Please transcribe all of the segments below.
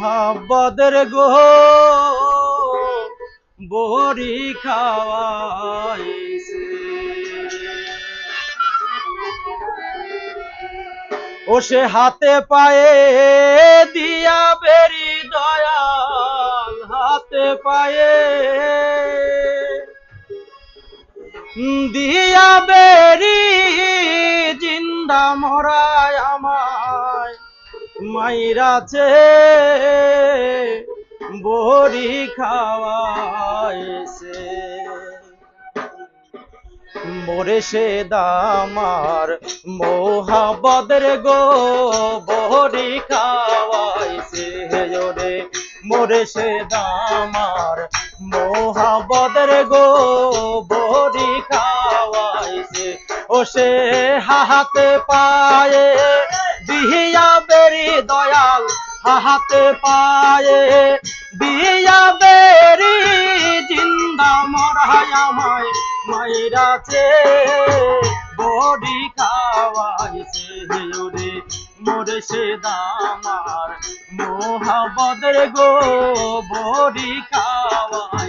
মোহাব্বদের গো বড়ি খাওয়াইছে। ও সে হাতে পায়ে দিয়া বেরি দয়াল, হাতে পায়ে দিয়া বেরি জিন্দা মরায় আমায় মাইরাছে বড়ি খাওয়াইছে। মোরে সে দামার মোহাবদের গো বড়ি খাওয়াইছে। ওরে, মোরে সে দামার মোহাবদের গো বড়ি খাওয়াইছে। ও সে হাহাতে পায়ে বিহিয়া বেরি দয়াল হাহাতে পায়ে। বিয়া বেরি, জিন্দা মরায় আমায় মাইরাছে। বডি খাওয়াইছে ওরে মোরে সে দামার মোহাবদের গো। বডি খাওয়াইছে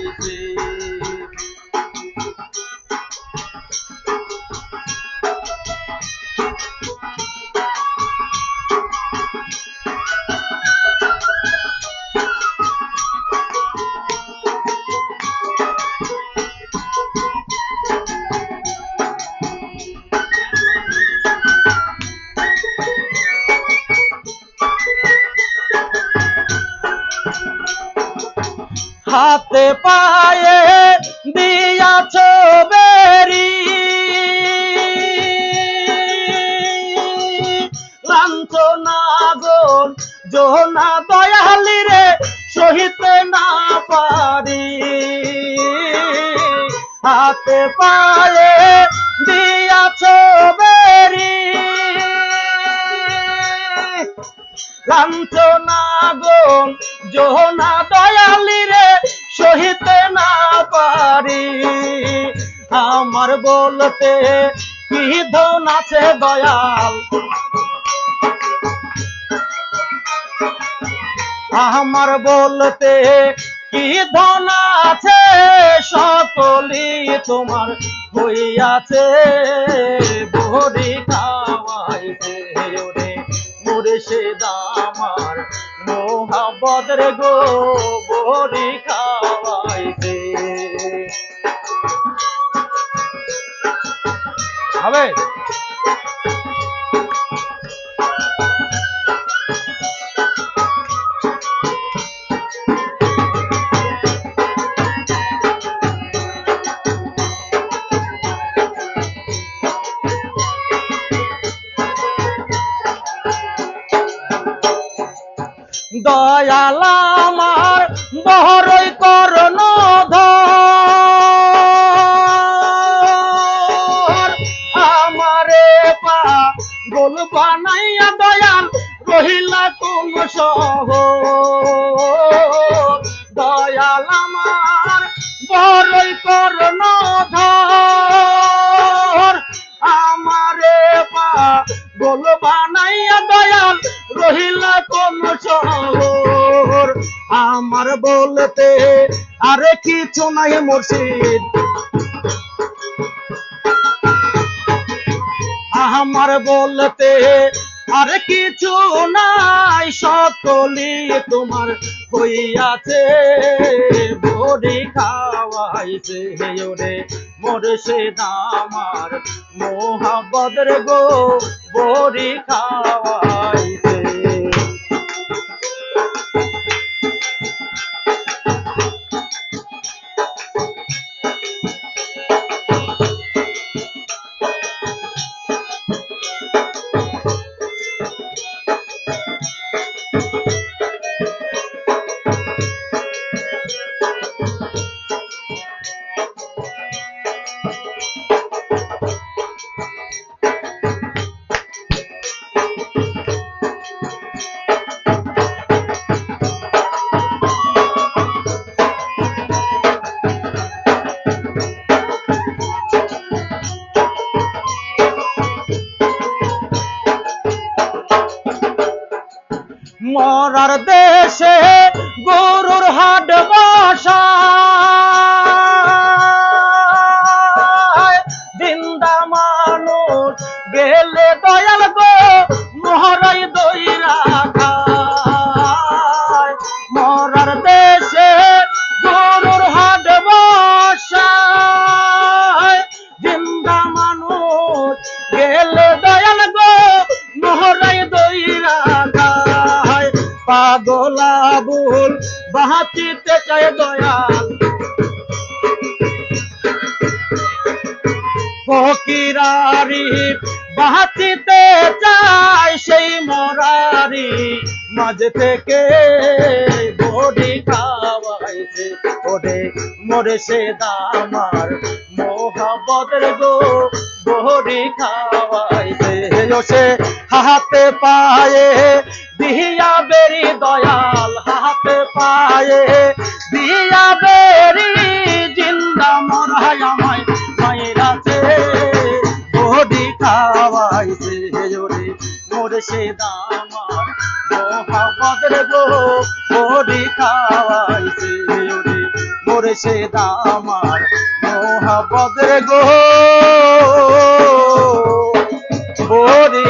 হাতে পায়ে দিয়াছ বেরি লাঞ্ছনাগন জোনা দয়ালি রে সহিতে না পারি। হাতে পায়ে দিয়াছ দয়ালি রে, সহিতে না পারি। আমার বলতে কি ধন আছে দয়াল? আমার বলতে কি ধন আছে? সকলি তোমার হইয়াছে। বড়ি খাওয়াইছে ওরে দামার মোহাবদের গো বড়ি খাওয়াইছে হবে? দয়াল আমার বহরই করণ আমারে পা গোল বানাইয়া দয়াল রহিলা কোন সহ দয়াল আমার বহরই করণ মুর্শিদ। আমার বলতে আরে কিছু নাই সকলি তোমার হইয়াছে। বড়ি খাওয়াইছে ওরে মোরে সে দামার মোহাবদের গো বড়ি খাওয়াইছে মরার দেশে গরুর হাট বসা। পাগলা বাহাতিতে চায় দয়াল। ফকিরারি বাহাতিতে চাই সেই মরারি। মাঝে থেকে বডি খাওয়াইছে, ওরে মরে সে দামার মোহাবতের গো বহরি খাওয়াইছে। সে হাতে পায়ে দিয়া বেরি দয়াল হাতে পায়ে, দিয়া বেরি জিন্দা মরাই আমায় মায়েরাছে বডি খাওয়াইছে ওরে মোরে সে দামার মোহাবতের গো বডি খাওয়াইছে ওরে মোরে সে দামার মোহাবতের গো বডি